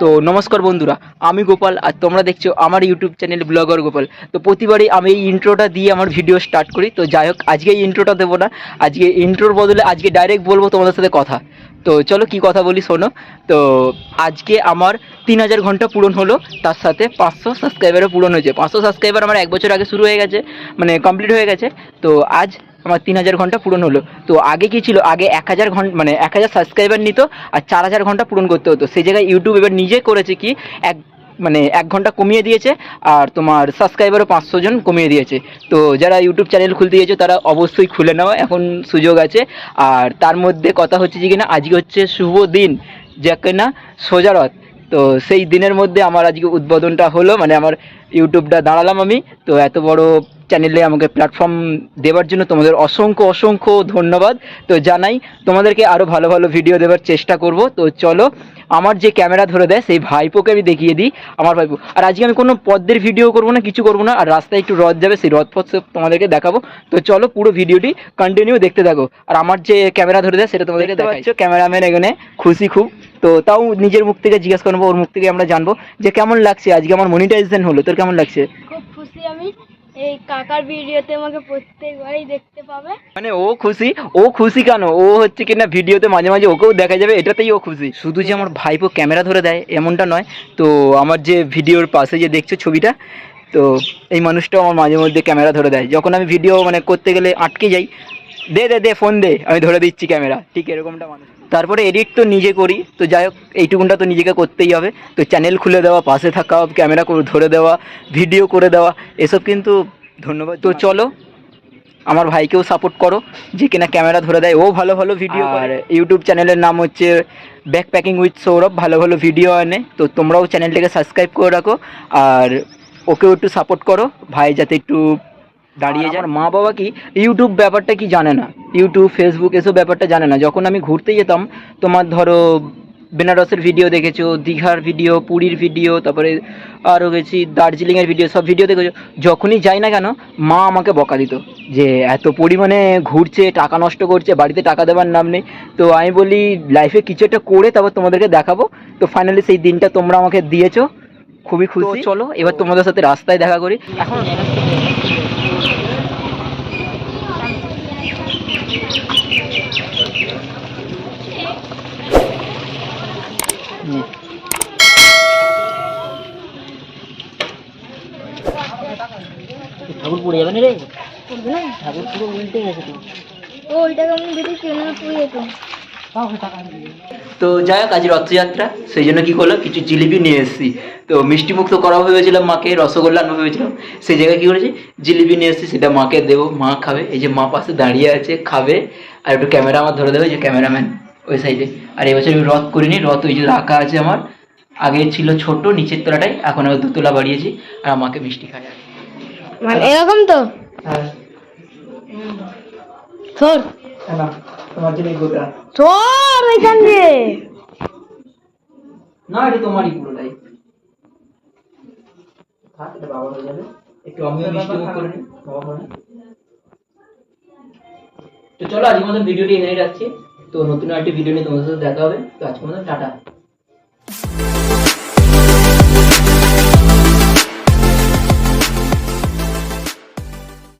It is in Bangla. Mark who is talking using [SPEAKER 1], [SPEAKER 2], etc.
[SPEAKER 1] তো নমস্কার বন্ধুরা, আমি গোপাল আর তোমরা দেখছ আমার ইউটিউব চ্যানেল ব্লগার গোপাল। তো প্রতিবারই আমি এই ইন্ট্রোটা দিয়ে আমার ভিডিও স্টার্ট করি। তো যাই হোক, আজকে ইন্ট্রোটা দেবো না। আজকে ইন্ট্রোর বদলে আজকে ডাইরেক্ট বলব তোমাদের সাথে কথা। তো চলো কি কথা বলি শোনো। তো আজকে আমার তিন হাজার ঘণ্টা পূরণ হলো। তার সাথে পাঁচশো সাবস্ক্রাইবারও পূরণ হয়েছে। পাঁচশো সাবস্ক্রাইবার আমার এক বছর আগে শুরু হয়ে গেছে মানে কমপ্লিট হয়ে গেছে। তো আজ আমার তিন হাজার ঘণ্টা পূরণ হলো। তো আগে কি ছিল? আগে এক হাজার ঘণ্টা মানে এক হাজার সাবস্ক্রাইবার নিত আর চার হাজার ঘণ্টা পূরণ করতে হতো। সেই জায়গায় ইউটিউব এবার নিজে করেছে কি? এক মানে এক ঘণ্টা কমিয়ে দিয়েছে আর তোমার সাবস্ক্রাইবারও পাঁচশো জন কমিয়ে দিয়েছে। তো যারা ইউটিউব চ্যানেল খুলতে দিয়েছে তারা অবশ্যই খুলে নেওয়া এখন সুযোগ আছে। আর তার মধ্যে কথা হচ্ছে যে কিনা, আজকে হচ্ছে শুভ দিন। যা কিনা সোজারথ তো সেই দিনের মধ্যে আমার আজকে উদ্বোধনটা হলো মানে আমার ইউটিউবটা দাঁড়ালাম আমি। তো এত বড় চ্যানেলে আমাকে প্ল্যাটফর্ম দেওয়ার জন্য তোমাদের অসংখ্য অসংখ্য ধন্যবাদ। তো জানাই তোমাদেরকে আরও ভালো ভালো ভিডিও দেওয়ার চেষ্টা করব। তো চলো আমার যে ক্যামেরা ধরে দেয় সেই ভাইপোকে আমি দেখিয়ে দিই। আমার ভাইপো আর আজকে আমি কোনো পদ্মের ভিডিও করব না কিছু করব না আর রাস্তায় একটু রথ যাবে সেই রথ সব তোমাদেরকে দেখাবো। তো চলো পুরো ভিডিওটি কন্টিনিউ দেখতে থাকো। আর আমার যে ক্যামেরা ধরে দেয় সেটা তোমাদেরকে দেখাচ্ছ ক্যামেরাম্যান এখানে খুশি খুব। তো তাও নিজের মুখ থেকে জিজ্ঞেস করব ওর মুখ থেকে আমরা জানব যে কেমন লাগছে? আজকে আমার মনিটাইজেশন হলো তোর কেমন লাগছে?
[SPEAKER 2] খুব খুশি আমি। এই কাকার ভিডিওতে আমাকে প্রত্যেকবারই দেখতে পাবে।
[SPEAKER 1] মানে ও খুশি ও খুশি কেন? ও হচ্ছে কিনা ভিডিওতে মাঝে মাঝে ওকেও দেখা যাবে এটাতেই ও খুশি। শুধু যে আমার ভাইপো ক্যামেরা ধরে দেয় এমনটা নয়। তো আমার যে ভিডিওর পাশে যে দেখছ ছবিটা তো এই মানুষটাও আমার মাঝে মধ্যে ক্যামেরা ধরে দেয়। যখন আমি ভিডিও মানে করতে গেলে আটকে যাই দে দে দে ফোন দে। আমি ধরে দিচ্ছি ক্যামেরা ঠিক এরকমটা মানুষ। তারপরে এডিট তো নিজে করি। তো যাই হোক এইটুকুনটা তো নিজেকে করতেই হবে। তো চ্যানেল খুলে দেওয়া পাশে থাকা ক্যামেরা ধরে দেওয়া ভিডিও করে দেওয়া এসব কিন্তু ধন্যবাদ। তো চলো আমার ভাইকেও সাপোর্ট করো। যে কিনা ক্যামেরা ধরে দেয় ও ভালো ভালো ভিডিও আর ইউটিউব চ্যানেলের নাম হচ্ছে ব্যাক প্যাকিং উইথ সৌরভ ভালো ভালো ভিডিও আনে। তো তোমরাও চ্যানেলটাকে সাবস্ক্রাইব করে রাখো। আর ওকেও একটু সাপোর্ট করো। ভাই যাতে একটু দাঁড়িয়ে যায় মা বাবা কি ইউটিউব ব্যাপারটা কি জানে না? ইউটিউব ফেসবুক এসব ব্যাপারটা জানে না। যখন আমি ঘুরতে যেতাম তোমার ধরো বেনারসের ভিডিও দেখেছ দীঘার ভিডিও পুরীর ভিডিও তারপরে আরও গেছি দার্জিলিংয়ের ভিডিও সব ভিডিও দেখেছ। যখনই যাই না কেন মা আমাকে বকা দিত যে এত পরিমাণে ঘুরছে টাকা নষ্ট করছে বাড়িতে টাকা দেওয়ার নাম নেই। তো আমি বলি লাইফে কিছু একটা করে তারপর তোমাদেরকে দেখাবো। তো ফাইনালি সেই দিনটা তোমরা আমাকে দিয়েছ। খুবই খুশি। চলো এবার তোমাদের সাথে রাস্তায় দেখা করি। এখন ঠাকুর পড়ে যাবে না রে ঠাকুর পুরো উল্টে গেছে তো
[SPEAKER 2] ও ওইটাকে আমি
[SPEAKER 1] তো যাই হোক, আজ রথযাত্রা, সেই জন্য কি করলাম? কিছু জিলিপি নিয়ে এসেছি। তো মিষ্টি মুক্ত করা ভেবেছিলাম মাকে, রসগোল্লা আনব ভেবেছিলাম। সেই জায়গায় কি করেছি? জিলিপি নিয়ে এসেছি, সেটা মাকে দেবো। মা খাবে। এই যে মা পাশে দাঁড়িয়ে আছে, খাবে। আর একটু ক্যামেরা আমার ধরে দেবে, যে ক্যামেরাম্যান ওই সাইডে। আর এবছর আমি রথ করিনি, রথ ওই যে রাখা আছে আমার, আগে ছিল ছোট, নিচের তলাটাই, এখন আমি দুতলা বাড়িয়েছি, আর আমাকে মিষ্টি খায়
[SPEAKER 2] মানে এরকম তো?
[SPEAKER 1] হ্যাঁ।
[SPEAKER 2] ধর।
[SPEAKER 1] না তোমার জন্য গোটা।
[SPEAKER 2] ধর এখান দিয়ে।
[SPEAKER 1] না এটা তোমারই পুরোটাই থাক এটা বাবা হয়ে যাবে। একটু আমিও মিষ্টি মুখ করে নিই বাবা করে তো চলো আজকের মতন ভিডিওটি এখানে রাখছি। তো নতুন আরেকটি ভিডিও নিয়ে তোমাদের সাথে দেখা হবে। তো আজকের মতন টাটা।